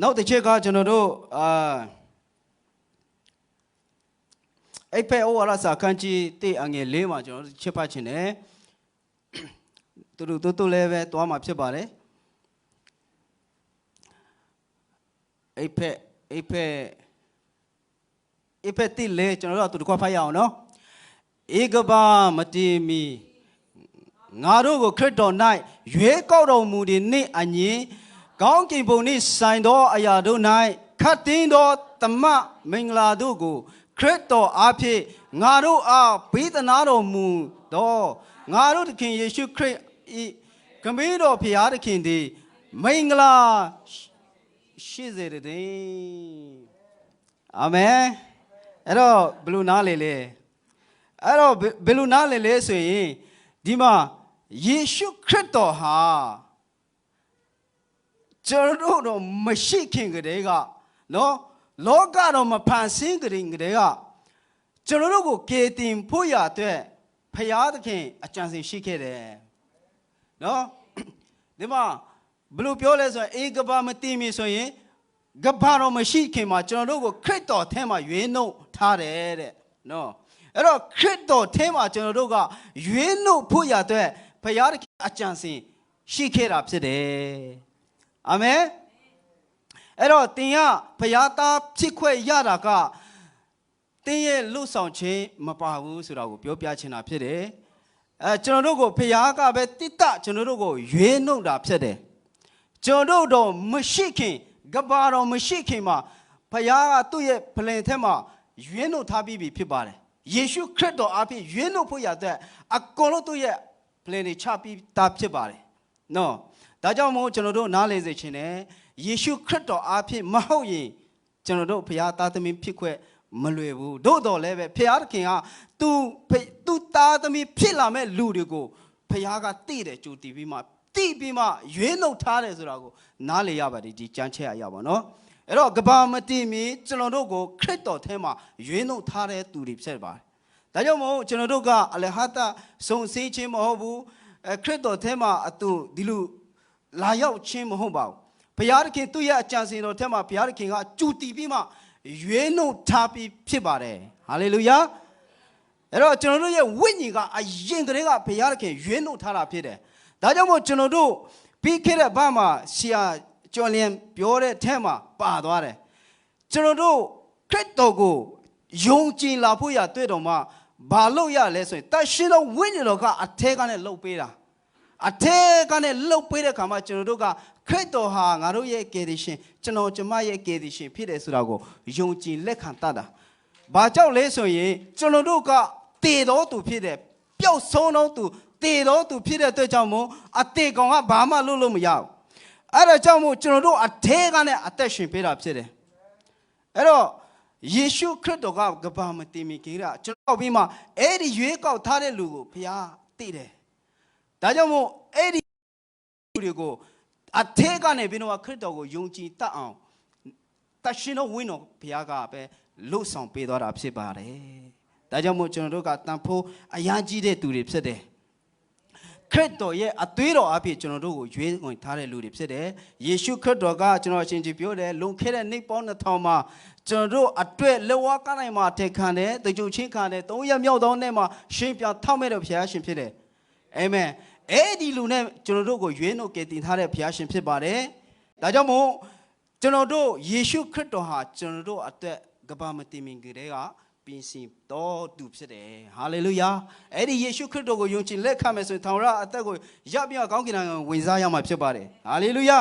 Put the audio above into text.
နောက်တစ်ချက်ကကျွန်တော်တို့အာအိဖက်ဩဝါဒစာခန်းကြီးတိအငယ်လေးမှာကျွန်တော်တို့ချစ်ဖတ်ခြင်းတယ်သူတို့တို့တို့လည်းပဲသွားမှာဖြစ်ပါတယ်အိဖက်အိဖက်အိဖက်တိလေကျွန်တော်တို့အတူတကွဖတ်ရအောင်နော်ဧကဘာမတီမီငါတို့ကိုခရစ်တော်၌ရွေးကောက်တော်မူသည်နှင့်အညီ ကောင်းကင်ဘုံနှင့်ဆိုင်သောအရာတို့၌ခတ်တင်းသောတမတ်မင်္ဂလာတို့ကို ခရစ်တော်အားဖြင့်ငါတို့အားဘေးသနာတော်မူသောငါတို့သခင်ယေရှုခရစ်ဤခမည်းတော်ဖျားသခင်သည်မင်္ဂလာရှိစေတည်းအာမင်အဲ့တော့ဘယ်လိုနားလေလဲအဲ့တော့ဘယ်လိုနားလေလဲဆိုရင်ဒီမှာယေရှုခရစ်တော်ဟာ ကျွန်တော်တို့တော့မရှိခင်ကတည်းကနော်လောကတော့မဖန်ဆင်းကြတဲ့ကတည်းကကျွန်တော်တို့ကိုကေတင်ဖို့ရအတွက်ဖရာသခင်အကြံစီရှိခဲ့တယ်နော်ဒီမှာဘယ်လိုပြောလဲဆိုရင်အေကဘာမသိမီဆိုရင်ကဘာတော့မရှိခင်မှာကျွန်တော်တို့ကိုခရစ်တော်ထဲမှာရွေးနှုတ်ထားတယ်တဲ့နော်အဲ့တော့ခရစ်တော်ထဲမှာကျွန်တော်တို့ကရွေးနှုတ်ဖို့ရအတွက်ဖရာသခင်အကြံစီရှိခဲ့တာဖြစ်တယ် အာမင်အဲ့တော့တင်ကဖရာသားဖြစ်ခွင့်ရတာကတင်းရဲ့လှုပ်ဆောင်ခြင်းမပါဘူးဆိုတာကိုပြောပြချင်တာဖြစ်တယ်အဲကျွန်တော်တို့ကိုဖရာကပဲတိတကျွန်တော်တို့ကိုရွေးနှုတ်တာဖြစ်တယ်ကျွန်တော်တို့တော့မရှိခင်ကဘာတော်မရှိခင်မှာဖရာကသူ့ရဲ့ပလင်ထဲမှာရွေးနှုတ်ထားပြီးပြီဖြစ်ပါတယ်ယေရှုခရစ်တော်အပြင်ရွေးနှုတ်ဖို့ရတဲ့အကုန်လုံးသူ့ရဲ့ပလင်တွေချပြီးသားဖြစ်ပါတယ်နော် ဒါကြောင့်မို့ကျွန်တော်တို့နားလည်စေချင်တယ်ယေရှုခရစ်တော်အားဖြင့်မဟုတ်ရင်ကျွန်တော်တို့ဘုရားသားသမီးဖြစ်ခွင့်မလွယ်ဘူးတို့တော်လည်းပဲဘုရားသခင်ကသူသူသားသမီးဖြစ်လာမဲ့လူတွေကိုဘုရားကတည်တယ်ကြိုတည်ပြီးမှတည်ပြီးမှရွေးနှုတ်ထားတယ်ဆိုတာကိုနားလည်ရပါတယ်ဒီကြမ်းချက်အရာပါနော်အဲ့တော့ကဘာမတည်မီကျွန်တော်တို့ကိုခရစ်တော်ထဲမှာရွေးနှုတ်ထားတဲ့သူတွေဖြစ်ပါတယ်ဒါကြောင့်မို့ကျွန်တော်တို့ကအလဟတစုံစည်းခြင်းမဟုတ်ဘူးအဲခရစ်တော်ထဲမှာအတူဒီလို လာရောက်ခြင်းမဟုတ်ပါဘူးဘုရားသခင်သူ့ရဲ့အကြံစီတော်ထဲမှာဘုရားသခင်ကကြူတည်ပြီးမှရွေးနှုတ်ထားပြီးဖြစ်ပါတယ်ဟာလေလုယာအဲ့တော့ကျွန်တော်တို့ရဲ့ဝိညာဉ်ကအရင်ကတည်းကဘုရားသခင်ရွေးနှုတ်ထားတာဖြစ်တယ်ဒါကြောင့်မို့ကျွန်တော်တို့ပြီးခဲ့တဲ့ဘာမှာဆရာကျော်လျံပြောတဲ့ထဲမှာပါသွားတယ်ကျွန်တော်တို့ခရစ်တော်ကိုယုံကြည်လာဖို့ရတွေ့တော်မှာဘာလို့ရလဲဆိုရင်တရှင်တော်ဝိညာဉ်တော်ကအထက်ကနဲ့လှုပ်ပေးတာ အထက်ကနဲ့လှုပ်ပေးတဲ့ခါမှာကျွန်တော်တို့ကခရစ်တော်ဟာငါတို့ရဲ့ကယ်တင်ရှင်ကျွန်တော်ကျမရဲ့ကယ်တင်ရှင်ဖြစ်တယ်ဆိုတာကိုယုံကြည်လက်ခံတတ်တာဘာကြောင့်လဲဆိုရင်ကျွန်တော်တို့ကတည်တော်သူဖြစ်တယ်ပျောက်ဆုံးတော်သူတည်တော်သူဖြစ်တဲ့အတွက်ကြောင့်မို့အသေးကောင်ကဘာမှလုပ်လို့မရဘူးအဲ့ဒါကြောင့်မို့ကျွန်တော်တို့အထဲကနဲ့အသက်ရှင်ပေးတာဖြစ်တယ်အဲ့တော့ယေရှုခရစ်တော်ကကဘာမတင်မီခင်ကကျွန်တော်ပြီးမှအဲ့ဒီရွေးကောက်ထားတဲ့လူကိုဘုရားသိတယ် ဒါကြောင့်မို့အဲ့ဒီလူတွေကိုအထဲကနေပြီးတော့ခရစ်တော်ကိုယုံကြည်တတ်အောင်တရှင်တော်ဝင်းတော်ဘုရားကပဲလှုပ်ဆောင်ပေးသွားတာဖြစ်ပါတယ်ဒါကြောင့်မို့ကျွန်တော်တို့ကတန်ဖိုးအရာကြီးတဲ့သူတွေဖြစ်တယ်ခရစ်တော်ရဲ့အသွေးတော်အဖြစ်ကျွန်တော်တို့ကိုရွေးဝင်ထားတဲ့လူတွေဖြစ်တယ်။ယေရှုခရစ်တော်ကကျွန်တော်အရှင်ကြီးပြောတယ်လုံခဲ့တဲ့နေ့ပေါင်း2000မှာကျွန်တော်တို့အတွက်လက်ဝါးကနိုင်မှာထက်ခံတယ်တကြုံချင်းခံတယ်သုံးရမြောက်သောနေ့မှာရှင်ပြန်ထောက်မဲ့တဲ့ဘုရားရှင်ဖြစ်တယ်။အာမင်။ အဲ့ဒီလူနဲ့ကျွန်တော်တို့ကိုရွေးနှုတ်ကယ်တင်ထားတဲ့ဘုရားရှင်ဖြစ်ပါတယ်။ဒါကြောင့်မို့ကျွန်တော်တို့ယေရှုခရစ်တော်ဟာကျွန်တော်တို့အသက်ကဘာမတင်မင်ကလေးကပြင်ဆင်တော်သူဖြစ်တယ်ဟာလေလုယာအဲ့ဒီယေရှုခရစ်တော်ကိုယုံကြည်လက်ခံမယ်ဆိုရင်ထောင်ရအသက်ကိုရပြကောင်းကင်နိုင်ငံဝင်စားရမှာဖြစ်ပါတယ်ဟာလေလုယာ